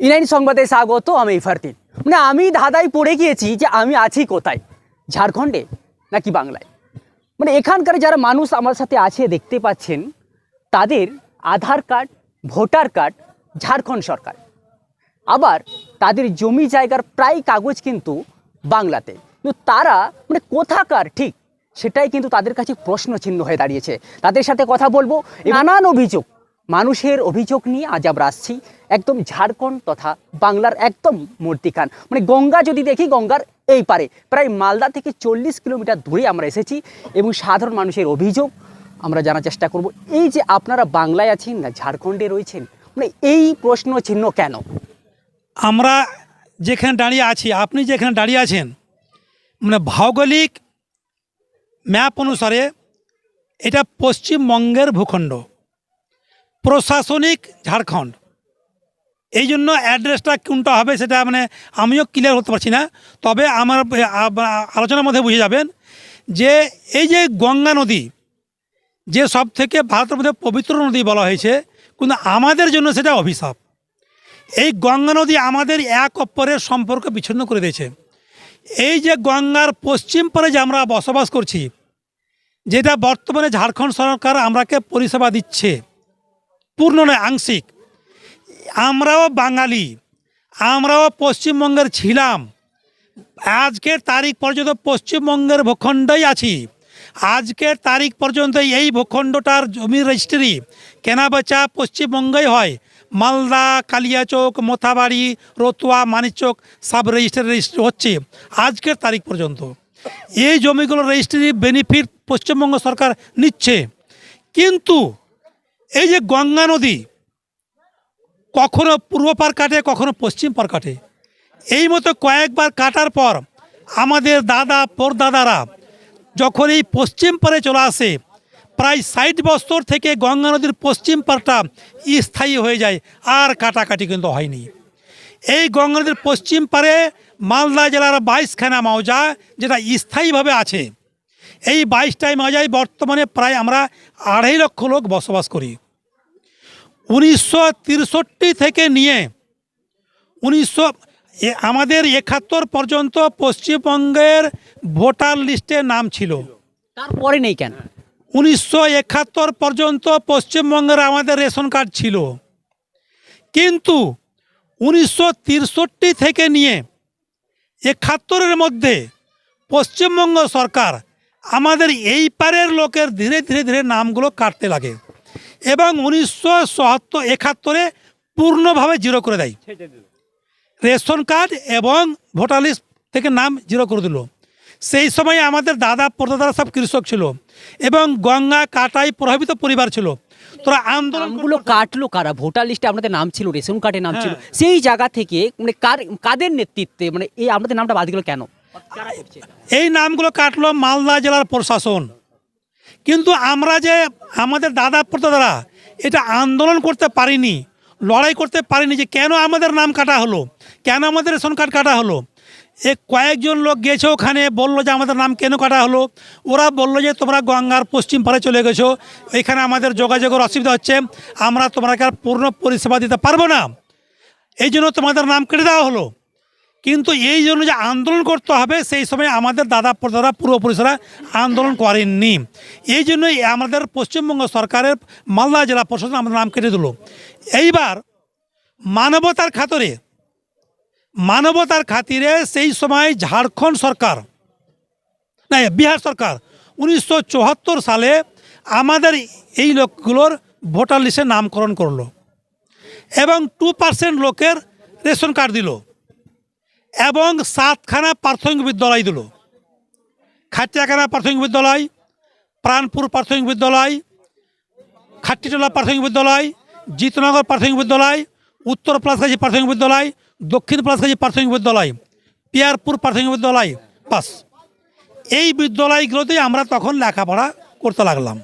ইনাইন সংবাদে স্বাগত, আমি ফারতিন মানে আমি ধাঁধায় পড়ে গিয়েছি যে আমি আছি কোথায়? ঝাড়খণ্ডে নাকি বাংলায়? মানে এখানকার যারা মানুষ আমার সাথে আছে, দেখতে পাচ্ছেন, তাদের Aadhaar card, voter card, Jharkhand সরকার। আবার তাদের জমি জায়গার প্রায় কাগজ কিন্তু বাংলাতে। কিন্তু তারা মানে কোথাকার ঠিক? সেটাই কিন্তু তাদের কাছে প্রশ্ন চিহ্ন হয়ে দাঁড়িয়েছে। তাদের সাথে কথা বলব। নানান অভিযোগ। মানুষের অভিযোগ নিয়ে আজ আমরা আসছি একদম ঝাড়খণ্ড তথা বাংলার একদম মূর্তিখান। মানে গঙ্গা যদি দেখি, গঙ্গার এই পারে। প্রায় মালদা থেকে চল্লিশ কিলোমিটার দূরে আমরা এসেছি এবং সাধারণ মানুষের অভিযোগ আমরা জানার চেষ্টা করব, এই যে আপনারা বাংলায় আছেন না ঝাড়খণ্ডে রয়েছেন মানে এই প্রশ্ন চিহ্ন কেন? আমরা যেখানে দাঁড়িয়ে আছি, আপনি যেখানে দাঁড়িয়ে আছেন মানে ভৌগোলিক ম্যাপ অনুসারে এটা পশ্চিমবঙ্গের ভূখণ্ড। প্রশাসনিক ঝাড়খণ্ড। এই জন্য অ্যাড্রেসটা কোনটা হবে সেটা মানে আমিও ক্লিয়ার হতে পারছি না। তবে আমার আলোচনার মধ্যে বুঝে যাবেন যে এই যে গঙ্গা নদী, যে সব থেকে ভারতের মধ্যে পবিত্র নদী বলা হয়েছে, কিন্তু আমাদের জন্য সেটা অভিশাপ। এই গঙ্গা নদী আমাদের এক অপরের সম্পর্ক বিচ্ছিন্ন করে দিয়েছে। এই যে গঙ্গার পশ্চিম পারে যে আমরা বসবাস করছি, যেটা বর্তমানে ঝাড়খণ্ড সরকার আমরাকে পরিষেবা দিচ্ছে পূর্ণ নয়, আংশিক। আমরাও বাঙালি, আমরাও পশ্চিমবঙ্গের ছিলাম। আজকের তারিখ পর্যন্ত পশ্চিমবঙ্গের ভূখণ্ডই আছি। আজকের তারিখ পর্যন্ত এই ভূখণ্ডটার জমির রেজিস্ট্রি কেনাবেচা পশ্চিমবঙ্গেই হয়। Malda, Kaliachak, Mothabari, Ratua, Manikchak sub registry registry হচ্ছে আজকের তারিখ পর্যন্ত। এই জমিগুলোর রেজিস্ট্রি বেনিফিট পশ্চিমবঙ্গ সরকার নিচ্ছে। কিন্তু এই যে গঙ্গা নদী, কখনো পূর্ব পার কাটে, কখনো পশ্চিম পার কাটে। এই মতো কয়েকবার কাটার পর আমাদের দাদা, পরদাদারা যখন এই পশ্চিম পারে চলে আসে, প্রায় ষাট বছর থেকে গঙ্গা নদীর পশ্চিম পারটা স্থায়ী হয়ে যায়, আর কাটাকাটি কিন্তু হয়নি। এই গঙ্গা নদীর পশ্চিম পারে মালদা জেলার বাইশখানা মাওজা যেটা স্থায়ীভাবে আছে। এই বাইশটাই মৌজায় বর্তমানে প্রায় আমরা আড়াই লক্ষ লোক বসবাস করি। উনিশশো তিরষট্টি থেকে নিয়ে উনিশশো আমাদের একাত্তর পর্যন্ত পশ্চিমবঙ্গের ভোটার লিস্টে নাম ছিল। তারপরে নেই কেন? উনিশশো একাত্তর পর্যন্ত পশ্চিমবঙ্গের আমাদের রেশন কার্ড ছিল। কিন্তু উনিশশো তিরষট্টি থেকে নিয়ে একাত্তরের মধ্যে পশ্চিমবঙ্গ সরকার আমাদের এই পারের লোকের ধীরে ধীরে ধীরে নামগুলো কাটতে লাগে। এবং উনিশশো সত্তর একাত্তরে পূর্ণভাবে জিরো করে দেয়। রেশন কার্ড এবং ভোটার লিস্ট থেকে নাম জিরো করে দিল। সেই সময় আমাদের দাদা পরদাদারা সব কৃষক ছিল এবং গঙ্গা কাটাই প্রভাবিত পরিবার ছিল। তোরা আন্দোলনগুলো কাটলো কারা? ভোটার লিস্টে আপনাদের নাম ছিল রেশন কার্ডে নাম ছিল। হ্যাঁ। সেই জায়গা থেকে মানে কার কাদের নেতৃত্বে মানে এই আপনাদের নামটা বাদ গেল কেন? এই নামগুলো কাটলো মালদা জেলার প্রশাসন। কিন্তু আমরা যে আমাদের দাদা পরদাদারা এটা আন্দোলন করতে পারিনি, লড়াই করতে পারিনি যে কেন আমাদের নাম কাটা হলো, কেন আমাদের রেশন কার্ড কাটা হলো। এ কয়েকজন লোক গেছে ওখানে, বলল যে আমাদের নাম কেন কাটা হলো। ওরা বলল যে তোমরা গঙ্গার পশ্চিম পারে চলে গেছো, এখানে আমাদের যোগাযোগের অসুবিধা হচ্ছে, আমরা তোমাকে আর পূর্ণ পরিষেবা দিতে পারব না। এই জন্য তোমাদের নাম কেটে দেওয়া হলো। কিন্তু এই জন্য যে আন্দোলন করতে হবে, সেই সময় আমাদের দাদা পরদাদা পূর্বপুরুষরা আন্দোলন করেননি। এই জন্যই আমাদের পশ্চিমবঙ্গ সরকারের মালদা জেলা প্রশাসন আমাদের নাম কেটে দিল। এইবার মানবতার খাতরে, মানবতার খাতিরে সেই সময় ঝাড়খণ্ড সরকার, না, বিহার সরকার উনিশশো চুয়াত্তর সালে আমাদের এই লোকগুলোর ভোটার লিস্টে নামকরণ করল এবং টু পার্সেন্ট লোকের রেশন কার্ড দিল। এবং সাতখানা প্রাথমিক বিদ্যালয় দিল। খাটিয়াখানা প্রাথমিক বিদ্যালয়, প্রাণপুর প্রাথমিক বিদ্যালয়, খাট্টিটোলা প্রাথমিক বিদ্যালয়, জিতনগর প্রাথমিক বিদ্যালয়, উত্তর প্লাসকাজি প্রাথমিক বিদ্যালয়, দক্ষিণ প্লাসকাজি প্রাথমিক বিদ্যালয়, পিয়ারপুর প্রাথমিক বিদ্যালয় পাস এই বিদ্যালয়গুলোতেই আমরা তখন লেখাপড়া করতে লাগলাম।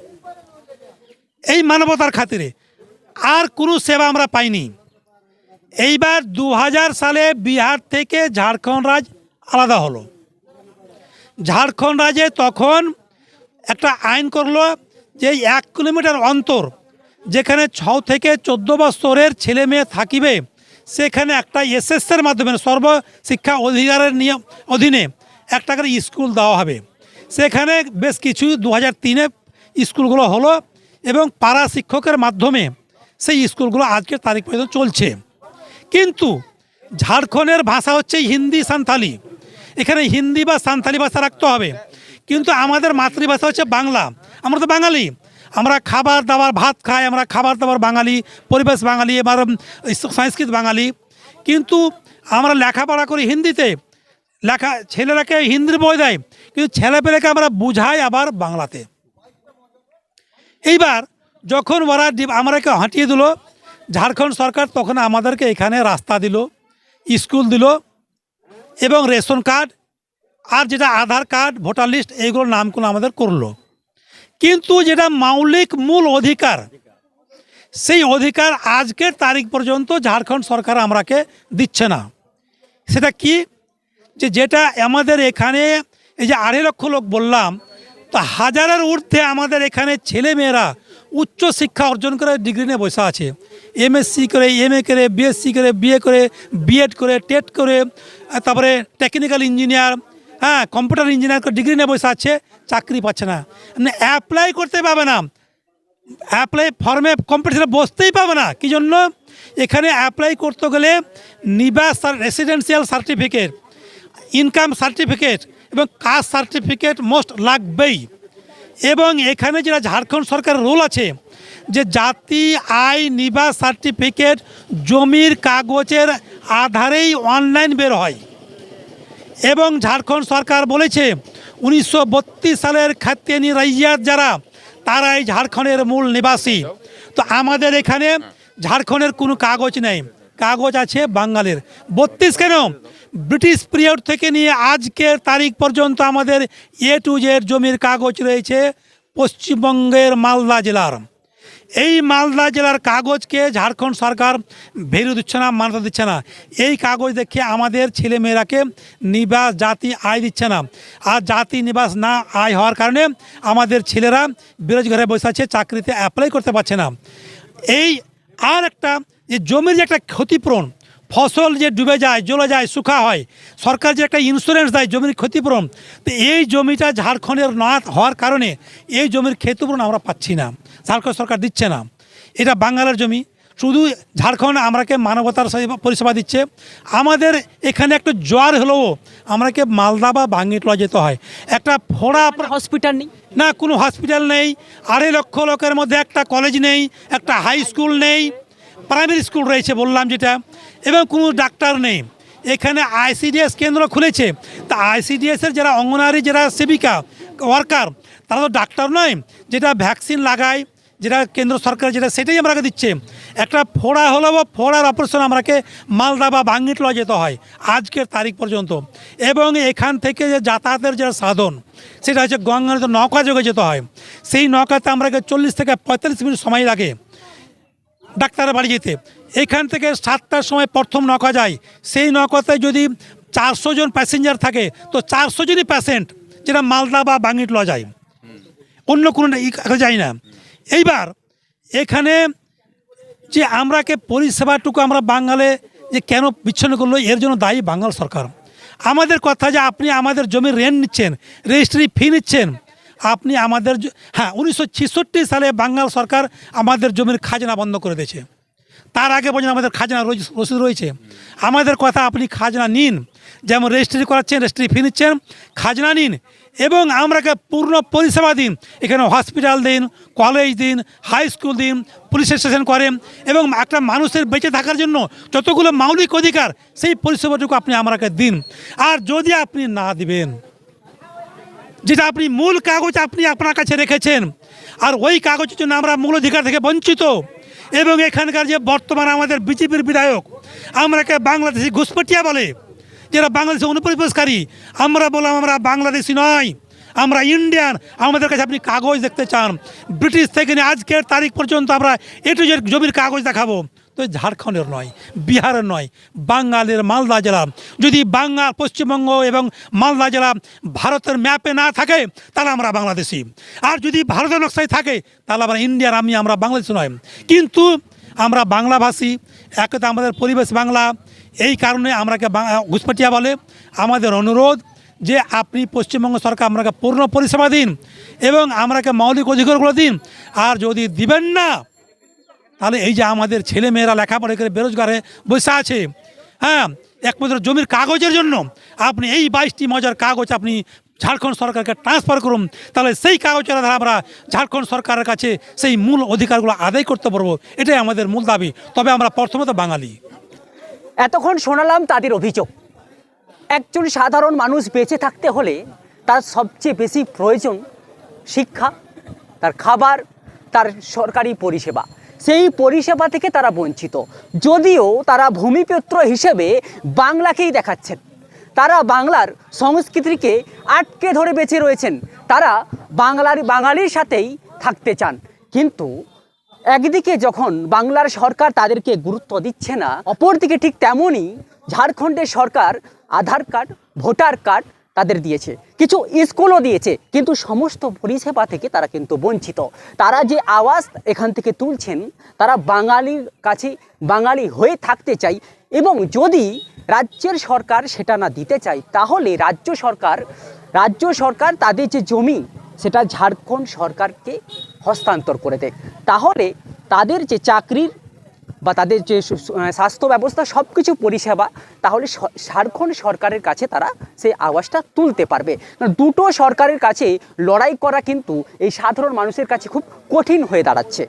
এই মানবতার খাতিরে আর কোনো সেবা আমরা পাইনি। এইবার দু হাজার সালে বিহার থেকে ঝাড়খণ্ড রাজ আলাদা হলো। ঝাড়খণ্ড রাজে তখন একটা আইন করল যে এক কিলোমিটার অন্তর যেখানে ছ থেকে চোদ্দ বছরের ছেলে মেয়ে থাকিবে, সেখানে একটা এসএসের মাধ্যমে, সর্বশিক্ষা অধিকারের নিয়ম অধীনে একটা করে স্কুল দেওয়া হবে। সেখানে বেশ কিছু দু হাজার তিনে স্কুলগুলো হলো এবং পাড়া শিক্ষকের মাধ্যমে সেই স্কুলগুলো আজকের তারিখ পর্যন্ত চলছে। কিন্তু ঝাড়খণ্ডের ভাষা হচ্ছে হিন্দি সান্থালি। এখানে হিন্দি বা সান্থালি ভাষা রাখতে হবে। কিন্তু আমাদের মাতৃভাষা হচ্ছে বাংলা। আমরা তো বাঙালি। আমরা খাবার দাবার ভাত খাই, আমরা খাবার দাবার বাঙালি, পরিবেশ বাঙালি, এবার সংস্কৃত বাঙালি। কিন্তু আমরা লেখাপড়া করি হিন্দিতে। লেখা, ছেলেরাকে হিন্দির বই দেয়। কিন্তু ছেলেপেলেকে আমরা বুঝাই আবার বাংলাতে। এইবার যখন ওরা আমাদেরকে হাঁটিয়ে দিল ঝাড়খণ্ড সরকার তখন আমাদেরকে এখানে রাস্তা দিল, স্কুল দিল এবং রেশন কার্ড আর যেটা আধার কার্ড, ভোটার লিস্ট এইগুলোর নামগুলো আমাদের করল। কিন্তু যেটা মৌলিক মূল অধিকার, সেই অধিকার আজকের তারিখ পর্যন্ত ঝাড়খণ্ড সরকার আমরাকে দিচ্ছে না। সেটা কি? যে যেটা আমাদের এখানে এই যে আড়াই লক্ষ লোক বললাম, তো হাজারের ঊর্ধ্বে আমাদের এখানে ছেলে মেয়েরা উচ্চ শিক্ষা অর্জন করে ডিগ্রি নিয়ে বসে আছে। এমএসসি করে এম এ করে বিএসসি করে বিএ করে বিএড করে টেট করে তারপরে টেকনিক্যাল ইঞ্জিনিয়ার হ্যাঁ কম্পিউটার ইঞ্জিনিয়ার করে ডিগ্রি নিয়ে বসে আছে, চাকরি পাচ্ছে না। মানে অ্যাপ্লাই করতে পাবে না। অ্যাপ্লাই ফর্মে কম্পিটিশনে বসতেই পাবে না। কি জন্য? এখানে অ্যাপ্লাই করতে গেলে নিবাস রেসিডেন্সিয়াল সার্টিফিকেট ইনকাম সার্টিফিকেট এবং কাস্ট সার্টিফিকেট মোস্ট লাগবেই। এবং এখানে যেটা ঝাড়খণ্ড সরকারের রুল আছে, যে জাতি, আয়, নিবাস সার্টিফিকেট জমির কাগজের আধারেই অনলাইন বের হয়। এবং ঝাড়খণ্ড সরকার বলেছে, উনিশশো বত্রিশ সালের খাতিয়ানি রাইয়াত যারা, তারাই ঝাড়খণ্ডের মূল নিবাসী। তো আমাদের এখানে ঝাড়খণ্ডের কোনো কাগজ নেই। কাগজ আছে বাঙালির। বত্রিশ কেন? ব্রিটিশ পিরিয়ড থেকে নিয়ে আজকের তারিখ পর্যন্ত আমাদের এ টু জেড জমির কাগজ রয়েছে পশ্চিমবঙ্গের মালদা জেলার। এই মালদা জেলার কাগজকে ঝাড়খণ্ড সরকার ভেরু দিচ্ছে না, মান্যতা দিচ্ছে না। এই কাগজ দেখে আমাদের ছেলে মেয়েরাকে নিবাস জাতি আয় দিচ্ছে না। আর জাতি নিবাস না আয় হওয়ার কারণে আমাদের ছেলেরা বেরোজগারে বসে আছে, চাকরিতে অ্যাপ্লাই করতে পারছে না। এই আর একটা যে জমির যে একটা ক্ষতিপূরণ ফসল যে ডুবে যায় জ্বলে যায় শুকা হয় সরকার যে একটা ইন্স্যুরেন্স দেয় জমির ক্ষতিপূরণ তো এই জমিটা ঝাড়খণ্ডের না হওয়ার কারণে এই জমির ক্ষতিপূরণ আমরা পাচ্ছি না। ঝাড়খণ্ড সরকার দিচ্ছে না। এটা বাঙালের জমি। শুধু ঝাড়খণ্ড আমরাকে মানবতার পরিষেবা দিচ্ছে। আমাদের এখানে একটু জ্বর হলেও আমরাকে মালদা বা বাঙ্গিটলা যেতে হয়। একটা ফোড়া হসপিটাল নেই? না কোনো হসপিটাল নেই। আড়াই লক্ষ লোকের মধ্যে একটা কলেজ নেই একটা হাই স্কুল নেই। প্রাইমারি স্কুল রয়েছে বললাম যেটা। এবং কোনো ডাক্তার নেই। এখানে আইসিডিএস কেন্দ্র খুলেছে। তা আইসিডিএসের যারা অঙ্গনারী যারা সেবিকা ওয়ার্কার, তারা তো ডাক্তার নয়। যেটা ভ্যাকসিন লাগায়, যেটা কেন্দ্র সরকার যেটা সেটাই আমরাকে দিচ্ছে। একটা ফোড়া হলো বা ফোড়ার অপারেশন আমরাকে মালদা বা বাঙ্গিটলা যেতে হয়, আজকের তারিখ পর্যন্ত। এবং এখান থেকে যে যাতায়াতের যে সাধন, সেটা হচ্ছে গঙ্গা নৌকা যোগে যেতে হয়। সেই নৌকাতে আমরাকে চল্লিশ থেকে পঁয়তাল্লিশ মিনিট সময় লাগে। ডাক্তারের বাড়ি যেতে। এখান থেকে সাতটার সময় প্রথম নৌকা যায়। সেই নৌকাতে যদি চারশো জন প্যাসেঞ্জার থাকে, তো চারশো জনই প্যাসেন্ট যেটা মালদা বা বাঙ্গিট ল যায়। অন্য কোনো যায় না। এইবার এখানে যে আমরাকে পরিষেবাটুকু আমরা বাঙালে যে কেন বিচ্ছিন্ন করল, এর জন্য দায়ী বাঙাল সরকার। আমাদের কথা যে আপনি আমাদের জমির রেন্ট নিচ্ছেন রেজিস্ট্রি ফি নিচ্ছেন আপনি আমাদের হ্যাঁ উনিশশো ছেষট্টি সালে বাঙ্গাল সরকার আমাদের জমির খাজনা বন্ধ করে দিয়েছে। তার আগে পর্যন্ত আমাদের খাজনা রসিদ রয়েছে। আমাদের কথা আপনি খাজনা নিন, যেমন রেজিস্ট্রি করাচ্ছেন রেজিস্ট্রি ফি নিচ্ছেন, খাজনা নিন, এবং আমরাকে পূর্ণ পরিষেবা দিন। এখানে হসপিটাল দিন কলেজ দিন হাই স্কুল দিন পুলিশ স্টেশন করেন, এবং একটা মানুষের বেঁচে থাকার জন্য যতগুলো মৌলিক অধিকার, সেই পরিষেবাটুকু আপনি আমরাকে দিন। আর যদি আপনি না দিবেন যেটা আপনি মূল কাগজ আপনি আপনার কাছে রেখেছেন, আর ওই কাগজের জন্য আমরা মূল অধিকার থেকে বঞ্চিত। এবং এখানকার যে বর্তমান আমাদের বিজেপির বিধায়ক, আমরাকে বাংলাদেশি ঘুষপটিয়া বলে, যারা বাংলাদেশে অনুপ্রবেশকারী, আমরা বললাম আমরা বাংলাদেশি নয়, আমরা ইন্ডিয়ান, আমাদের কাছে আপনি কাগজ দেখতে চান। ব্রিটিশ থেকে আজকের তারিখ পর্যন্ত আমরা এটু জমির কাগজ দেখাবো। তো ঝাড়খণ্ডের নয়, বিহারের নয় বাঙ্গালের মালদা জেলা। যদি বাঙ্গাল পশ্চিমবঙ্গ এবং মালদা জেলা ভারতের ম্যাপে না থাকে, তাহলে আমরা বাংলাদেশি। আর যদি ভারতের নকশায় থাকে, তাহলে আমরা ইন্ডিয়ার, আমি, আমরা বাংলাদেশি নয়। কিন্তু আমরা বাংলাভাষী একে তো আমাদের পরিবেশ বাংলা, এই কারণে আমরাকে ঘুষপাটিয়া বলে। আমাদের অনুরোধ যে আপনি পশ্চিমবঙ্গ সরকার আমরাকে পূর্ণ পরিষেবা দিন এবং আমরাকে মৌলিক অধিকারগুলো দিন। আর যদি দিবেন না তাহলে এই যে আমাদের ছেলে মেয়েরা লেখাপড়া করে বেরোজগারে বসে আছে হ্যাঁ একমাত্র জমির কাগজের জন্য। আপনি এই বাইশটি মজার কাগজ আপনি ঝাড়খণ্ড সরকারকে ট্রান্সফার করুন, তাহলে সেই কাগজের আধারে আমরা ঝাড়খণ্ড সরকারের কাছে সেই মূল অধিকারগুলো আদায় করতে পারব। এটাই আমাদের মূল দাবি। তবে আমরা প্রথমত বাঙালি। এতক্ষণ শোনালাম তাদের অভিযোগ। একজন সাধারণ মানুষ বেঁচে থাকতে হলে তার সবচেয়ে বেশি প্রয়োজন শিক্ষা, তার খাবার, তার সরকারি পরিষেবা। সেই পরিষেবা থেকে তারা বঞ্চিত। যদিও তারা ভূমিপুত্র হিসেবে বাংলাকেই দেখাচ্ছেন। তারা বাংলার সংস্কৃতিকে আটকে ধরে বেঁচে রয়েছেন। তারা বাংলার, বাঙালির সাথেই থাকতে চান। কিন্তু একদিকে যখন বাংলার সরকার তাদেরকে গুরুত্ব দিচ্ছে না, অপরদিকে ঠিক তেমনই ঝাড়খণ্ডের সরকার আধার কার্ড, ভোটার কার্ড তাদের দিয়েছে। কিছু স্কুলও দিয়েছে, কিন্তু সমস্ত পরিষেবা থেকে তারা কিন্তু বঞ্চিত। তারা যে আওয়াজ এখান থেকে তুলছেন, তারা বাঙালির কাছে বাঙালি হয়ে থাকতে চাই এবং যদি রাজ্যের সরকার সেটা না দিতে চায়, তাহলে রাজ্য সরকার রাজ্য সরকার তাদের যে জমি, সেটা ঝাড়খণ্ড সরকারকে হস্তান্তর করে দেয় তাহলে তাদের যে চাকরির বা তাদের যে স্বাস্থ্য ব্যবস্থা সব কিছু পরিষেবা, তাহলে ঝাড়খণ্ড সরকারের কাছে তারা সেই আওয়াজটা তুলতে পারবে। দুটো সরকারের কাছে লড়াই করা কিন্তু এই সাধারণ মানুষের কাছে খুব কঠিন হয়ে দাঁড়াচ্ছে।